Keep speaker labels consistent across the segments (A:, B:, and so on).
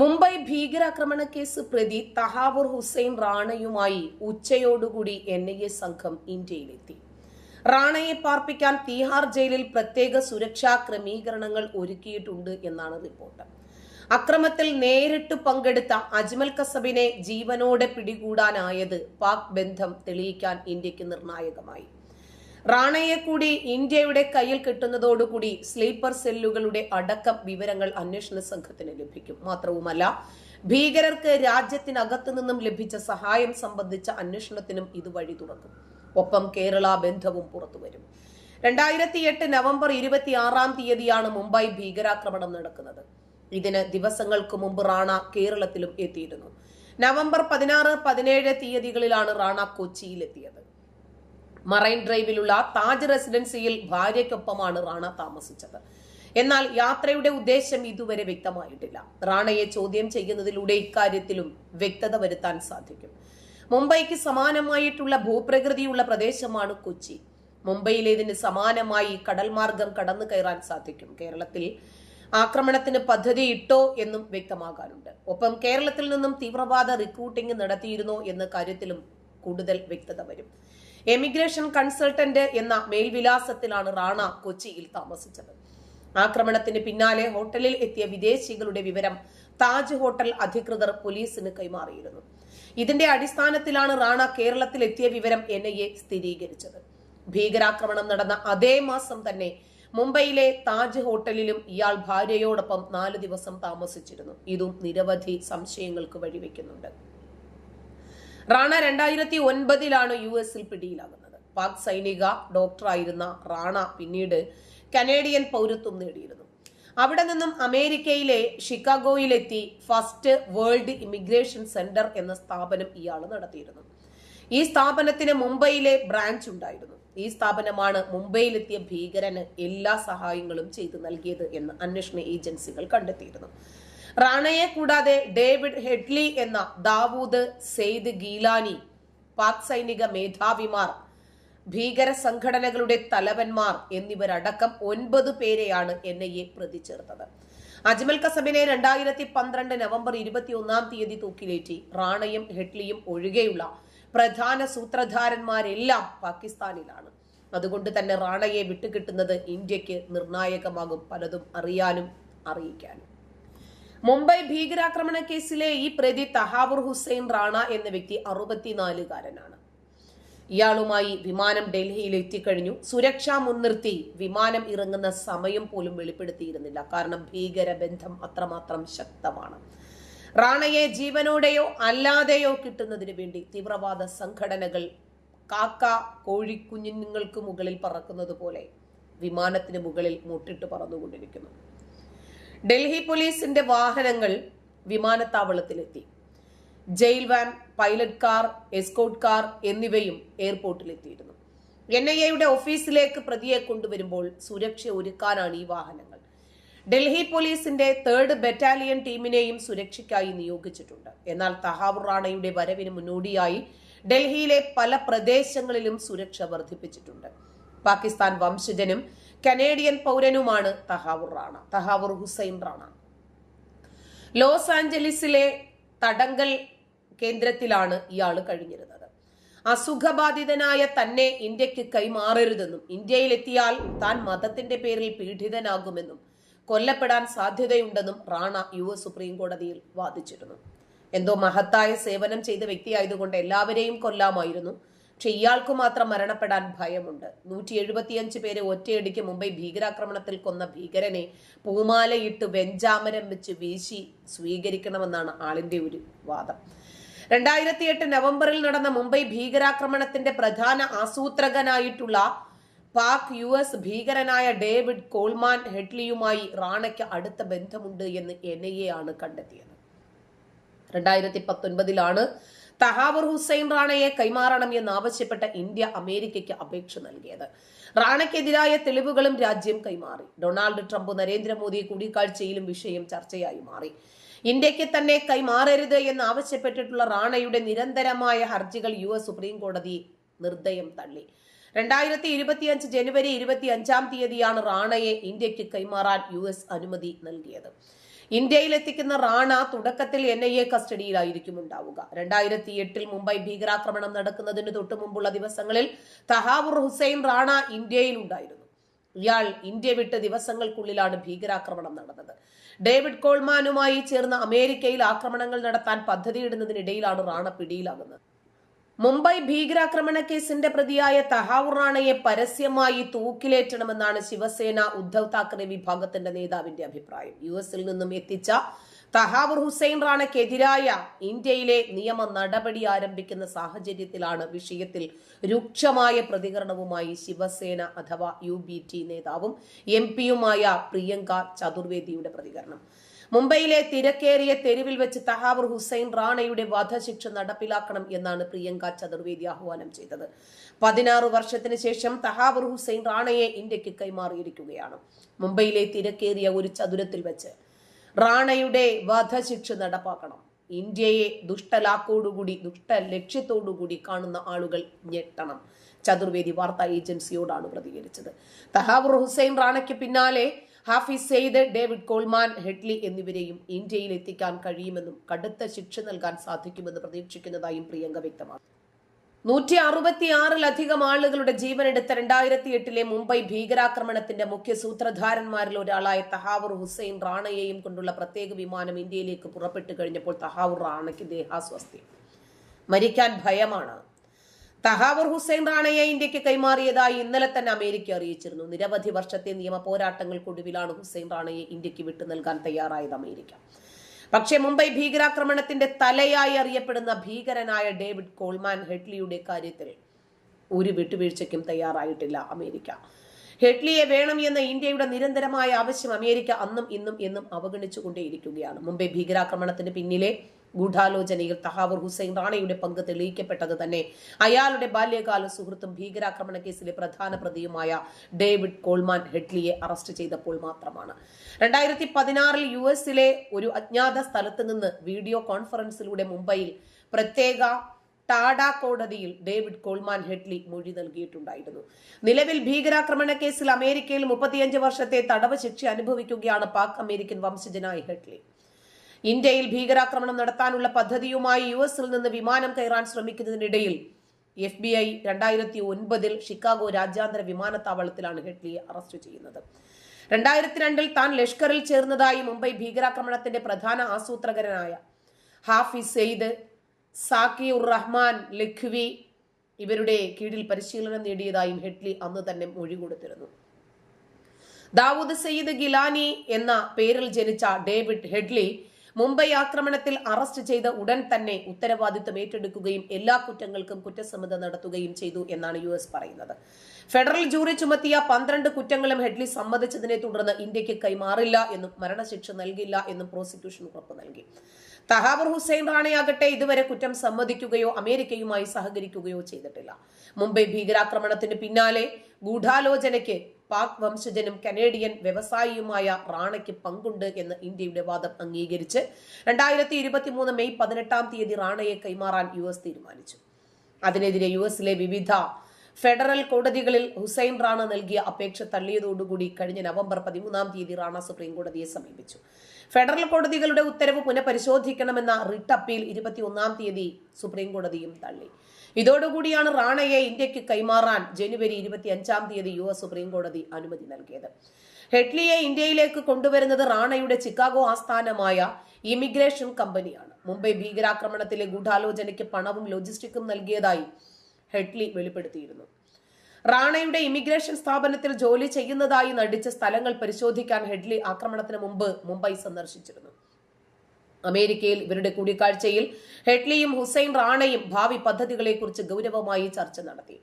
A: മുംബൈ ഭീകരാക്രമണ കേസ് പ്രതി തഹാവൂർ ഹുസൈൻ റാണയുമായി ഉച്ചയോടുകൂടി എൻ ഐ എ സംഘം ഇന്ത്യയിലെത്തി. റാണയെ പാർപ്പിക്കാൻ തീഹാർ ജയിലിൽ പ്രത്യേക സുരക്ഷാ ക്രമീകരണങ്ങൾ ഒരുക്കിയിട്ടുണ്ട് എന്നാണ് റിപ്പോർട്ട്. അക്രമത്തിൽ നേരിട്ട് പങ്കെടുത്ത അജ്മൽ കസബിനെ ജീവനോടെ പിടികൂടാനായത് പാക് ബന്ധം തെളിയിക്കാൻ ഇന്ത്യയ്ക്ക് നിർണായകമായി. റാണയെ കൂടി ഇന്ത്യയുടെ കയ്യിൽ കിട്ടുന്നതോടുകൂടി സ്ലീപ്പർ സെല്ലുകളുടെ അടക്കം വിവരങ്ങൾ അന്വേഷണ സംഘത്തിന് ലഭിക്കും. മാത്രവുമല്ല ഭീകരർക്ക് രാജ്യത്തിനകത്തു നിന്നും ലഭിച്ച സഹായം സംബന്ധിച്ച അന്വേഷണത്തിനും ഇത് വഴി തുറക്കും ഒപ്പം കേരള ബന്ധവും പുറത്തുവരും. രണ്ടായിരത്തി എട്ട് നവംബർ ഇരുപത്തി ആറാം തീയതിയാണ് മുംബൈ ഭീകരാക്രമണം നടക്കുന്നത്. ഇതിന് ദിവസങ്ങൾക്ക് മുമ്പ് റാണ കേരളത്തിലും എത്തിയിരുന്നു. നവംബർ പതിനാറ് പതിനേഴ് തീയതികളിലാണ് റാണ കൊച്ചിയിലെത്തിയത്. മറൈൻ ഡ്രൈവിലുള്ള താജ് റെസിഡൻസിയിൽ ഭാര്യയ്ക്കൊപ്പമാണ് റാണ താമസിച്ചത്. എന്നാൽ യാത്രയുടെ ഉദ്ദേശം ഇതുവരെ വ്യക്തമായിട്ടില്ല. റാണയെ ചോദ്യം ചെയ്യുന്നതിലൂടെ ഇക്കാര്യത്തിലും വ്യക്തത വരുത്താൻ സാധിക്കും. മുംബൈക്ക് സമാനമായിട്ടുള്ള ഭൂപ്രകൃതിയുള്ള പ്രദേശമാണ് കൊച്ചി. മുംബൈയിലേതിന് സമാനമായി കടൽമാർഗം കടന്നു കയറാൻ സാധിക്കും. കേരളത്തിൽ ആക്രമണത്തിന് പദ്ധതി ഇട്ടോ എന്നും വ്യക്തമാകാനുണ്ട്. ഒപ്പം കേരളത്തിൽ നിന്നും തീവ്രവാദ റിക്രൂട്ടിംഗ് നടത്തിയിരുന്നോ എന്ന കാര്യത്തിലും കൂടുതൽ വ്യക്തത വരും. എമിഗ്രേഷൻ കൺസൾട്ടന്റ് എന്ന മേൽവിലാസത്തിലാണ് റാണ കൊച്ചിയിൽ താമസിച്ചത്. ആക്രമണത്തിന് പിന്നാലെ ഹോട്ടലിൽ എത്തിയ വിദേശികളുടെ വിവരം താജ് ഹോട്ടൽ അധികൃതർ പോലീസിന് കൈമാറിയിരുന്നു. ഇതിന്റെ അടിസ്ഥാനത്തിലാണ് റാണ കേരളത്തിൽ എത്തിയ വിവരം എൻ ഐ എ സ്ഥിരീകരിച്ചത്. ഭീകരാക്രമണം നടന്ന അതേ മാസം തന്നെ മുംബൈയിലെ താജ് ഹോട്ടലിലും ഇയാൾ ഭാര്യയോടൊപ്പം നാല് ദിവസം താമസിച്ചിരുന്നു. ഇതും നിരവധി സംശയങ്ങൾക്ക് വഴിവെക്കുന്നുണ്ട്. റാണ രണ്ടായിരത്തി ഒൻപതിലാണ് യു എസിൽ പിടിയിലാകുന്നത്. പാക് സൈനിക ഡോക്ടറായിരുന്ന റാണ പിന്നീട് കനേഡിയൻ പൗരത്വം നേടിയിരുന്നു. അവിടെ നിന്നും അമേരിക്കയിലെ ഷിക്കാഗോയിലെത്തി ഫസ്റ്റ് വേൾഡ് ഇമിഗ്രേഷൻ സെന്റർ എന്ന സ്ഥാപനം ഇയാൾ നടത്തിയിരുന്നു. ഈ സ്ഥാപനത്തിന് മുംബൈയിലെ ബ്രാഞ്ച് ഉണ്ടായിരുന്നു. ഈ സ്ഥാപനമാണ് മുംബൈയിലെത്തിയ ഭീകരന് എല്ലാ സഹായങ്ങളും ചെയ്തു നൽകിയത് എന്ന് അന്വേഷണ ഏജൻസികൾ കണ്ടെത്തിയിരുന്നു. റാണയെ കൂടാതെ ഡേവിഡ് ഹെഡ്ലി എന്ന ദാവൂദ് സെയ്ദ് ഗീലാനി പാക് സൈനിക മേധാവിമാർ ഭീകര സംഘടനകളുടെ തലവന്മാർ എന്നിവരടക്കം ഒൻപത് പേരെയാണ് എൻ ഐ എ പ്രതി ചേർത്തത് അജ്മൽ കസബിനെ രണ്ടായിരത്തി പന്ത്രണ്ട് നവംബർ ഇരുപത്തിയൊന്നാം തീയതി തൂക്കിലേറ്റി റാണയും ഹെഡ്ലിയും ഒഴികെയുള്ള പ്രധാന സൂത്രധാരന്മാരെല്ലാം പാകിസ്ഥാനിലാണ്. അതുകൊണ്ട് തന്നെ റാണയെ വിട്ടുകിട്ടുന്നത് ഇന്ത്യയ്ക്ക് നിർണായകമാകും പലതും അറിയാനും അറിയിക്കാനും. മുംബൈ ഭീകരാക്രമണ കേസിലെ ഈ പ്രതി തഹാബുർ ഹുസൈൻ റാണ എന്ന വ്യക്തി അറുപത്തിനാലുകാരനാണ്. ഇയാളുമായി വിമാനം ഡൽഹിയിൽ എത്തിക്കഴിഞ്ഞു. സുരക്ഷാ മുൻനിർത്തി വിമാനം ഇറങ്ങുന്ന സമയം പോലും വെളിപ്പെടുത്തിയിരുന്നില്ല. കാരണം ഭീകര ബന്ധം അത്രമാത്രം ശക്തമാണ്. റാണയെ ജീവനോടെയോ അല്ലാതെയോ കിട്ടുന്നതിന് വേണ്ടി തീവ്രവാദ സംഘടനകൾ കാക്ക കോഴിക്കുഞ്ഞുങ്ങൾക്ക് മുകളിൽ പറക്കുന്നത് പോലെ വിമാനത്തിന് മുകളിൽ മുട്ടിട്ട് പറന്നുകൊണ്ടിരിക്കുന്നു. ഡൽഹി പോലീസിന്റെ വാഹനങ്ങൾ വിമാനത്താവളത്തിലെത്തി. Jail van pilot car escort car എന്നിവയും എയർപോർട്ടിലെത്തിയിരുന്നു. എൻ ഐ എയുടെ ഓഫീസിലേക്ക് പ്രതിയെ കൊണ്ടുവരുമ്പോൾ സുരക്ഷ ഒരുക്കാനാണ് ഈ വാഹനങ്ങൾ. ഡൽഹി പോലീസിന്റെ തേർഡ് ബറ്റാലിയൻ ടീമിനെയും സുരക്ഷയ്ക്കായി നിയോഗിച്ചിട്ടുണ്ട്. എന്നാൽ തഹാവൂർ റാണയുടെ വരവിന് മുന്നോടിയായി ഡൽഹിയിലെ പല പ്രദേശങ്ങളിലും സുരക്ഷ വർദ്ധിപ്പിച്ചിട്ടുണ്ട്. പാകിസ്ഥാൻ വംശജനും കനേഡിയൻ പൗരനുമാണ് തഹാവൂർ റാണ തഹാവൂർ ഹുസൈൻ റാണ. ലോസ് ആഞ്ചലീസിലെ തടങ്കൽ കേന്ദ്രത്തിലാണ് ഇയാൾ കഴിഞ്ഞിരുന്നത്. അസുഖബാധിതനായ തന്നെ ഇന്ത്യയ്ക്ക് കൈമാറരുതെന്നും ഇന്ത്യയിലെത്തിയാൽ താൻ മതത്തിന്റെ പേരിൽ പീഡിതനാകുമെന്നും കൊല്ലപ്പെടാൻ സാധ്യതയുണ്ടെന്നും റാണ യു എസ് സുപ്രീം കോടതിയിൽ വാദിച്ചിരുന്നു. എന്തോ മഹത്തായ സേവനം ചെയ്ത വ്യക്തിയായതുകൊണ്ട് എല്ലാവരെയും കൊല്ലാമായിരുന്നു. പക്ഷെ ഇയാൾക്ക് മാത്രം മരണപ്പെടാൻ ഭയമുണ്ട്. നൂറ്റി എഴുപത്തിയഞ്ച് പേരെ ഒറ്റയടിക്ക് മുംബൈ ഭീകരാക്രമണത്തിൽ കൊന്ന ഭീകരനെ പൂമാലയിട്ട് വെഞ്ചാമരം വെച്ച് വീശി സ്വീകരിക്കണമെന്നാണ് ആളിന്റെ ഒരു വാദം. രണ്ടായിരത്തി എട്ട് നവംബറിൽ നടന്ന മുംബൈ ഭീകരാക്രമണത്തിന്റെ പ്രധാന ആസൂത്രകനായിട്ടുള്ള പാക് യു എസ് ഭീകരനായ ഡേവിഡ് കോൾമാൻ ഹെഡ്ലിയുമായി റാണയ്ക്ക് അടുത്ത ബന്ധമുണ്ട് എന്ന് എൻ ഐ എ ആണ് കണ്ടെത്തിയത്. രണ്ടായിരത്തി പത്തൊൻപതിലാണ് തഹാവൂർ ഹുസൈൻ റാണയെ കൈമാറണം എന്നാവശ്യപ്പെട്ട ഇന്ത്യ അമേരിക്കയ്ക്ക് അപേക്ഷ നൽകിയത്. റാണയ്ക്കെതിരായ തെളിവുകളും രാജ്യം കൈമാറി. ഡൊണാൾഡ് ട്രംപ് നരേന്ദ്രമോദി കൂടിക്കാഴ്ചയിലും വിഷയം ചർച്ചയായി മാറി. ഇന്ത്യയ്ക്ക് തന്നെ കൈമാറരുത് എന്ന് ആവശ്യപ്പെട്ടിട്ടുള്ള റാണയുടെ നിരന്തരമായ ഹർജികൾ യു എസ് സുപ്രീം കോടതി നിർദ്ദയം തള്ളി. രണ്ടായിരത്തി ഇരുപത്തിയഞ്ച് ജനുവരി ഇരുപത്തി അഞ്ചാം തീയതിയാണ് റാണയെ ഇന്ത്യയ്ക്ക് കൈമാറാൻ യു എസ് അനുമതി നൽകിയത്. ഇന്ത്യയിൽ എത്തിക്കുന്ന റാണ തുടക്കത്തിൽ എൻ ഐ എ കസ്റ്റഡിയിലായിരിക്കും ഉണ്ടാവുക. രണ്ടായിരത്തി എട്ടിൽ മുംബൈ ഭീകരാക്രമണം നടക്കുന്നതിന് തൊട്ടു മുമ്പുള്ള ദിവസങ്ങളിൽ തഹാബുർ ഹുസൈൻ റാണ ഇന്ത്യയിൽ ഉണ്ടായിരുന്നു. ഇയാൾ ഇന്ത്യ വിട്ട ദിവസങ്ങൾക്കുള്ളിലാണ് ഭീകരാക്രമണം നടന്നത്. ഡേവിഡ് കോൾമാനുമായി ചേർന്ന് അമേരിക്കയിൽ ആക്രമണങ്ങൾ നടത്താൻ പദ്ധതിയിടുന്നതിനിടയിലാണ് റാണ പിടിയിലാകുന്നത്. മുംബൈ ഭീകരാക്രമണ കേസിന്റെ പ്രതിയായ തഹാവുർ റാണയെ പരസ്യമായി തൂക്കിലേറ്റണമെന്നാണ് ശിവസേന ഉദ്ധവ് താക്കറെ വിഭാഗത്തിന്റെ നേതാവിന്റെ അഭിപ്രായം. യു എസിൽ നിന്നും എത്തിച്ച തഹാവുർ ഹുസൈൻ റാണയ്ക്കെതിരായ ഇന്ത്യയിലെ നിയമ നടപടി ആരംഭിക്കുന്ന സാഹചര്യത്തിലാണ് വിഷയത്തിൽ രൂക്ഷമായ പ്രതികരണവുമായി ശിവസേന അഥവാ യു നേതാവും എം പിയുമായ പ്രിയങ്ക ചതുർവേദിയുടെ പ്രതികരണം. മുംബൈയിലെ തിരക്കേറിയ തെരുവിൽ വെച്ച് തഹാവർ ഹുസൈൻ റാണയുടെ വധശിക്ഷ നടപ്പിലാക്കണം എന്നാണ് പ്രിയങ്ക ചതുർവേദി ആഹ്വാനം ചെയ്തത്. പതിനാറ് വർഷത്തിന് ശേഷം തഹാവർ ഹുസൈൻ റാണയെ ഇന്ത്യയ്ക്ക് കൈമാറിയിരിക്കുകയാണ്. മുംബൈയിലെ തിരക്കേറിയ ഒരു ചതുരത്തിൽ വെച്ച് റാണയുടെ വധശിക്ഷ നടപ്പാക്കണം. ഇന്ത്യയെ ദുഷ്ടലാക്കോടുകൂടി ദുഷ്ട ലക്ഷ്യത്തോടുകൂടി കാണുന്ന ആളുകൾ ഞെട്ടണം. ചതുർവേദി വാർത്താ ഏജൻസിയോടാണ് പ്രതികരിച്ചത്. തഹാബുർ ഹുസൈൻ റാണയ്ക്ക് പിന്നാലെ Hafiz Saeed David Coleman Headley എന്നിവരെയും ഇന്ത്യയിൽ എത്തിക്കാൻ കഴിയുമെന്നും കടുത്ത ശിക്ഷ നൽകാൻ സാധിക്കുമെന്ന് പ്രതീക്ഷിക്കുന്നതായും പ്രിയങ്ക വ്യക്തമാക്കി. നൂറ്റി അറുപത്തിയാറിലധികം ആളുകളുടെ ജീവനെടുത്ത രണ്ടായിരത്തി എട്ടിലെ മുംബൈ ഭീകരാക്രമണത്തിന്റെ മുഖ്യ സൂത്രധാരന്മാരിൽ ഒരാളായ തഹാവൂർ ഹുസൈൻ റാണയെയും കൊണ്ടുള്ള പ്രത്യേക വിമാനം ഇന്ത്യയിലേക്ക് പുറപ്പെട്ടു കഴിഞ്ഞപ്പോൾ തഹാവൂർ റാണയ്ക്ക് ദേഹാസ്വസ്ഥ്യം മരിക്കാൻ ഭയമാണ്. തഹാവൂർ ഹുസൈൻ റാണയെ ഇന്ത്യയ്ക്ക് കൈമാറിയതായി ഇന്നലെ തന്നെ അമേരിക്ക അറിയിച്ചിരുന്നു. നിരവധി വർഷത്തെ നിയമ പോരാട്ടങ്ങൾക്കൊടുവിലാണ് ഹുസൈൻ റാണയെ ഇന്ത്യയ്ക്ക് വിട്ടു നൽകാൻ തയ്യാറായത് അമേരിക്ക. പക്ഷേ മുംബൈ ഭീകരാക്രമണത്തിന്റെ തലയായി അറിയപ്പെടുന്ന ഭീകരനായ ഡേവിഡ് കോൾമാൻ ഹെഡ്ലിയുടെ കാര്യത്തിൽ ഒരു വിട്ടുവീഴ്ചയ്ക്കും തയ്യാറായിട്ടില്ല അമേരിക്ക. ഹെഡ്ലിയെ വേണം എന്ന ഇന്ത്യയുടെ നിരന്തരമായ ആവശ്യം അമേരിക്ക അന്നും ഇന്നും എന്നും അവഗണിച്ചുകൊണ്ടേയിരിക്കുകയാണ്. മുംബൈ ഭീകരാക്രമണത്തിന് പിന്നിലെ ഗൂഢാലോചനയിൽ തഹാവൂർ ഹുസൈൻ റാണയുടെ പങ്ക് തെളിയിക്കപ്പെട്ടത് തന്നെ അയാളുടെ ബാല്യകാല സുഹൃത്തും ഭീകരാക്രമണ കേസിലെ പ്രധാന പ്രതിയുമായ ഡേവിഡ് കോൾമാൻ ഹെഡ്ലിയെ അറസ്റ്റ് ചെയ്തപ്പോൾ മാത്രമാണ്. രണ്ടായിരത്തി പതിനാറിൽ യു എസിലെ ഒരു അജ്ഞാത സ്ഥലത്ത് നിന്ന് വീഡിയോ കോൺഫറൻസിലൂടെ മുംബൈയിൽ പ്രത്യേക ടാഡ കോടതിയിൽ ഡേവിഡ് കോൾമാൻ ഹെഡ്ലി മൊഴി നൽകിയിട്ടുണ്ടായിരുന്നു. നിലവിൽ ഭീകരാക്രമണ കേസിൽ അമേരിക്കയിൽ മുപ്പത്തിയഞ്ച് വർഷത്തെ തടവ് ശിക്ഷ അനുഭവിക്കുകയാണ് പാക് അമേരിക്കൻ വംശജനായ ഹെഡ്ലി. ഇന്ത്യയിൽ ഭീകരാക്രമണം നടത്താനുള്ള പദ്ധതിയുമായി യു എസിൽ നിന്ന് വിമാനം കയറാൻ ശ്രമിക്കുന്നതിനിടയിൽ എഫ് ബി ഐ രണ്ടായിരത്തി ഒൻപതിൽ ഷിക്കാഗോ രാജ്യാന്തര വിമാനത്താവളത്തിലാണ് ഹെഡ്ലിയെ അറസ്റ്റ് ചെയ്യുന്നത്. രണ്ടായിരത്തി രണ്ടിൽ താൻ ലഷ്കറിൽ ചേർന്നതായി മുംബൈ ഭീകരാക്രമണത്തിന്റെ പ്രധാന ആസൂത്രകരനായ ഹാഫിസ് സെയ്ദ് സാക്കി ഉർ റഹ്മാൻ ലഖ്വി ഇവരുടെ കീഴിൽ പരിശീലനം നേടിയതായും ഹെഡ്ലി അന്ന് തന്നെ മൊഴി കൊടുത്തിരുന്നു. ദാവൂദ് സയ്യിദ് ഗിലാനി എന്ന പേരിൽ ജനിച്ച ഡേവിഡ് ഹെഡ്ലി മുംബൈ ആക്രമണത്തിൽ അറസ്റ്റ് ചെയ്ത ഉടൻ തന്നെ ഉത്തരവാദിത്വം ഏറ്റെടുക്കുകയും എല്ലാ കുറ്റങ്ങൾക്കും കുറ്റസമ്മത നടത്തുകയും ചെയ്തു എന്നാണ് യു എസ് പറയുന്നത്. ഫെഡറൽ ജൂറി ചുമത്തിയ പന്ത്രണ്ട് കുറ്റങ്ങളും ഹെഡ്ലി സമ്മതിച്ചതിനെ തുടർന്ന് ഇന്ത്യയ്ക്ക് കൈമാറില്ല എന്നും മരണശിക്ഷ നൽകില്ല എന്നും പ്രോസിക്യൂഷൻ ഉറപ്പ് നൽകി. തഹാബർ ഹുസൈൻ റാണയാകട്ടെ ഇതുവരെ കുറ്റം സമ്മതിക്കുകയോ അമേരിക്കയുമായി സഹകരിക്കുകയോ ചെയ്തിട്ടില്ല. മുംബൈ ഭീകരാക്രമണത്തിന് പിന്നാലെ ഗൂഢാലോചനയ്ക്ക് പാക് വംശജനും കനേഡിയൻ വ്യവസായിയുമായ റാണയ്ക്ക് പങ്കുണ്ട് എന്ന് ഇന്ത്യയുടെ വാദം അംഗീകരിച്ച് രണ്ടായിരത്തി ഇരുപത്തി മൂന്ന് മെയ് പതിനെട്ടാം തീയതി റാണയെ കൈമാറാൻ യു എസ് തീരുമാനിച്ചു. അതിനെതിരെ യു എസിലെ വിവിധ ഫെഡറൽ കോടതികളിൽ ഹുസൈൻ റാണ നൽകിയ അപേക്ഷ തള്ളിയതോടുകൂടി കഴിഞ്ഞ നവംബർ പതിമൂന്നാം തീയതി റാണ സുപ്രീം കോടതിയെ സമീപിച്ചു. ഫെഡറൽ കോടതികളുടെ ഉത്തരവ് പുനഃപരിശോധിക്കണമെന്ന റിട്ട് അപ്പീൽ ഇരുപത്തിയൊന്നാം തീയതി സുപ്രീം കോടതിയും തള്ളി. ഇതോടുകൂടിയാണ് റാണയെ ഇന്ത്യയ്ക്ക് കൈമാറാൻ ജനുവരി ഇരുപത്തി അഞ്ചാം തീയതി യു എസ് സുപ്രീം കോടതി അനുമതി നൽകിയത്. ഹെഡ്ലിയെ ഇന്ത്യയിലേക്ക് കൊണ്ടുവരുന്നത് റാണയുടെ ചിക്കാഗോ ആസ്ഥാനമായ ഇമിഗ്രേഷൻ കമ്പനിയാണ്. മുംബൈ ഭീകരാക്രമണത്തിലെ ഗൂഢാലോചനയ്ക്ക് പണവും ലോജിസ്റ്റിക്കും നൽകിയതായി ഹെഡ്ലി വെളിപ്പെടുത്തിയിരുന്നു. റാണയുടെ ഇമിഗ്രേഷൻ സ്ഥാപനത്തിൽ ജോലി ചെയ്യുന്നതായി നടിച്ച സ്ഥലങ്ങൾ പരിശോധിക്കാൻ ഹെഡ്ലി ആക്രമണത്തിന് മുമ്പ് മുംബൈ സന്ദർശിച്ചിരുന്നു. അമേരിക്കയിൽ ഇവരുടെ കൂടിക്കാഴ്ചയിൽ ഹെഡ്ലിയും ഹുസൈൻ റാണയും ഭാവി പദ്ധതികളെക്കുറിച്ച് ഗൗരവമായി ചർച്ച നടത്തി.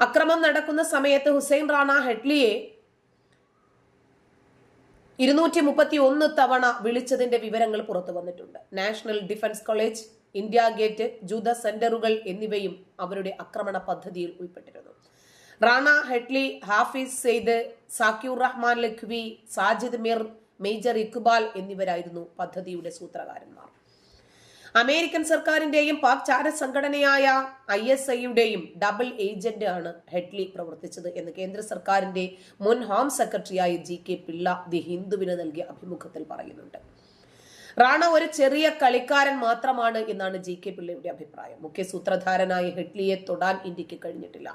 A: അക്രമം നടക്കുന്ന സമയത്ത് ഹുസൈൻ റാണ ഹെഡ്ലിയെ ഇരുന്നൂറ്റി മുപ്പത്തി ഒന്ന് തവണ വിളിച്ചതിന്റെ വിവരങ്ങൾ പുറത്തു വന്നിട്ടുണ്ട് national defence college India gate ജൂത സെന്ററുകൾ എന്നിവയും അവരുടെ ആക്രമണ പദ്ധതിയിൽ ഉൾപ്പെട്ടിരുന്നു. റാണ ഹെഡ്ലി ഹാഫിസ് സെയ്ദ് സാക്യൂർ റഹ്മാൻ ലഖ്വി സാജിദ് മിർ മേജർ ഇക്ബാൽ എന്നിവരായിരുന്നു പദ്ധതിയുടെ സൂത്രധാരന്മാർ അമേരിക്കൻ സർക്കാരിന്റെയും പാക് ചാര സംഘടനയായ ഐ എസ് ഐയുടെയും ഡബിൾ ഏജന്റ് ആണ് ഹെഡ്ലി പ്രവർത്തിച്ചത് എന്ന് കേന്ദ്ര സർക്കാരിന്റെ മുൻ ഹോം സെക്രട്ടറിയായ ജി കെ പിള്ള ദി ഹിന്ദുവിന് നൽകിയ അഭിമുഖത്തിൽ പറയുന്നുണ്ട്. റാണ ഒരു ചെറിയ കളിക്കാരൻ മാത്രമാണ് എന്നാണ് ജി കെ പിള്ളയുടെ അഭിപ്രായം. മുഖ്യ സൂത്രധാരനായ ഹെഡ്ലിയെ തൊടാൻ ഇന്ത്യയ്ക്ക് കഴിഞ്ഞിട്ടില്ല.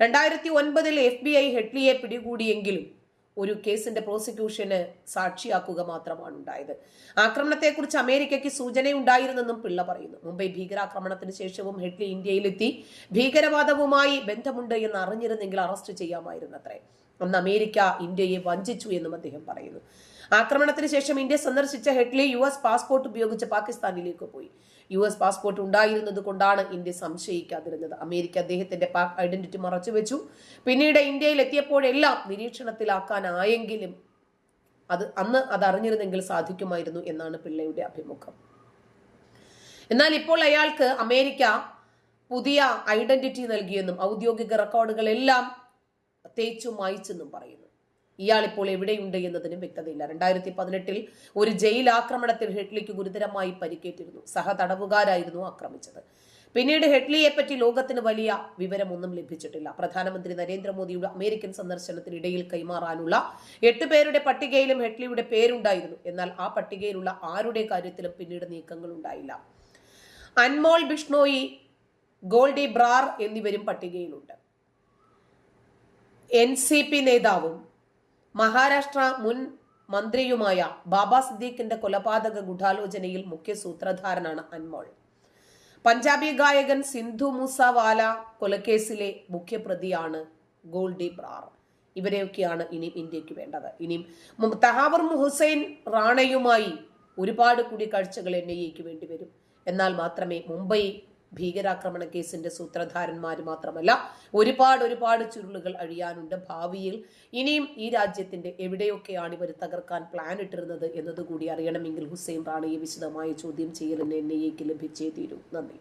A: രണ്ടായിരത്തി ഒൻപതിൽ എഫ് ബി ഐ ഹെഡ്ലിയെ പിടികൂടിയെങ്കിലും ഒരു കേസിന്റെ പ്രോസിക്യൂഷന് സാക്ഷിയാക്കുക മാത്രമാണ് ഉണ്ടായത്. ആക്രമണത്തെക്കുറിച്ച് അമേരിക്കയ്ക്ക് സൂചനയുണ്ടായിരുന്നെന്നും പിള്ള പറയുന്നു. മുംബൈ ഭീകരാക്രമണത്തിന് ശേഷവും ഹെഡ്ലി ഇന്ത്യയിലെത്തി. ഭീകരവാദവുമായി ബന്ധമുണ്ട് എന്ന് അറിഞ്ഞിരുന്നെങ്കിൽ അറസ്റ്റ് ചെയ്യാമായിരുന്നത്രേ. അന്ന് അമേരിക്ക ഇന്ത്യയെ വഞ്ചിച്ചു എന്നും അദ്ദേഹം പറയുന്നു. ആക്രമണത്തിന് ശേഷം ഇന്ത്യ സന്ദർശിച്ച ഹെഡ്ലി യു എസ് പാസ്പോർട്ട് ഉപയോഗിച്ച് പാകിസ്ഥാനിലേക്ക് പോയി. യു എസ് പാസ്പോർട്ട് ഉണ്ടായിരുന്നത് കൊണ്ടാണ് ഇന്ത്യ സംശയിക്കാതിരുന്നത്. അമേരിക്ക അദ്ദേഹത്തിന്റെ പാക് ഐഡന്റിറ്റി മറച്ചുവെച്ചു പിന്നീട് ഇന്ത്യയിൽ എത്തിയപ്പോഴെല്ലാം നിരീക്ഷണത്തിലാക്കാനായെങ്കിലും അത് അന്ന് അത് അറിഞ്ഞിരുന്നെങ്കിൽ സാധിക്കുമായിരുന്നു എന്നാണ് പിള്ളയുടെ അഭിമുഖം. എന്നാൽ ഇപ്പോൾ അയാൾക്ക് അമേരിക്ക പുതിയ ഐഡന്റിറ്റി നൽകിയെന്നും ഔദ്യോഗിക റെക്കോർഡുകളെല്ലാം തേച്ചു മായിച്ചെന്നും പറയുന്നു. ഇയാൾ ഇപ്പോൾ എവിടെയുണ്ട് എന്നതിനും വ്യക്തതയില്ല. രണ്ടായിരത്തി പതിനെട്ടിൽ ഒരു ജയിൽ ആക്രമണത്തിൽ ഹെഡ്ലിക്ക് ഗുരുതരമായി പരിക്കേറ്റിരുന്നു. സഹതടവുകാരായിരുന്നു ആക്രമിച്ചത്. പിന്നീട് ഹെഡ്ലിയെ പറ്റി ലോകത്തിന് വലിയ വിവരമൊന്നും ലഭിച്ചിട്ടില്ല. പ്രധാനമന്ത്രി നരേന്ദ്രമോദിയുടെ അമേരിക്കൻ സന്ദർശനത്തിനിടയിൽ കൈമാറാനുള്ള എട്ട് പേരുടെ പട്ടികയിലും ഹെഡ്ലിയുടെ പേരുണ്ടായിരുന്നു. എന്നാൽ ആ പട്ടികയിലുള്ള ആരുടെ കാര്യത്തിലും പിന്നീട് നീക്കങ്ങൾ ഉണ്ടായില്ല. അൻമോൾ ബിഷ്ണോയി ഗോൾഡി ബ്രാർ എന്നിവരും പട്ടികയിലുണ്ട്. എൻ സി പി നേതാവും മഹാരാഷ്ട്ര മുൻ മന്ത്രിയുമായ ബാബ സിദ്ദീഖിന്റെ കൊലപാതക ഗൂഢാലോചനയിൽ മുഖ്യ സൂത്രധാരനാണ് അൻമോൾ. പഞ്ചാബി ഗായകൻ സിന്ധു മൂസവാല കൊലക്കേസിലെ മുഖ്യപ്രതിയാണ് ഗോൾഡി ബ്രാർ. ഇവരെയൊക്കെയാണ് ഇനി ഇന്ത്യയ്ക്ക് വേണ്ടത്. ഇനിയും തഹാവർ ഹുസൈൻ റാണയുമായി ഒരുപാട് കൂടിക്കാഴ്ചകൾ എൻ ഐ എക്ക് വേണ്ടി വരും. എന്നാൽ മാത്രമേ മുംബൈ ഭീകരാക്രമണ കേസിന്റെ സൂത്രധാരന്മാർ മാത്രമല്ല ഒരുപാട് ഒരുപാട് ചുരുളുകൾ അഴിയാനുണ്ട് ഭാവിയിൽ. ഇനിയും ഈ രാജ്യത്തിന്റെ എവിടെയൊക്കെയാണ് ഇവർ തകർക്കാൻ പ്ലാൻ ഇട്ടിരുന്നത് എന്നതുകൂടി അറിയണമെങ്കിൽ ഹുസൈൻ റാണിയെ വിശദമായ ചോദ്യം ചെയ്യലിന് എൻ ഐ ലഭിച്ചേ തീരൂ. നന്ദി.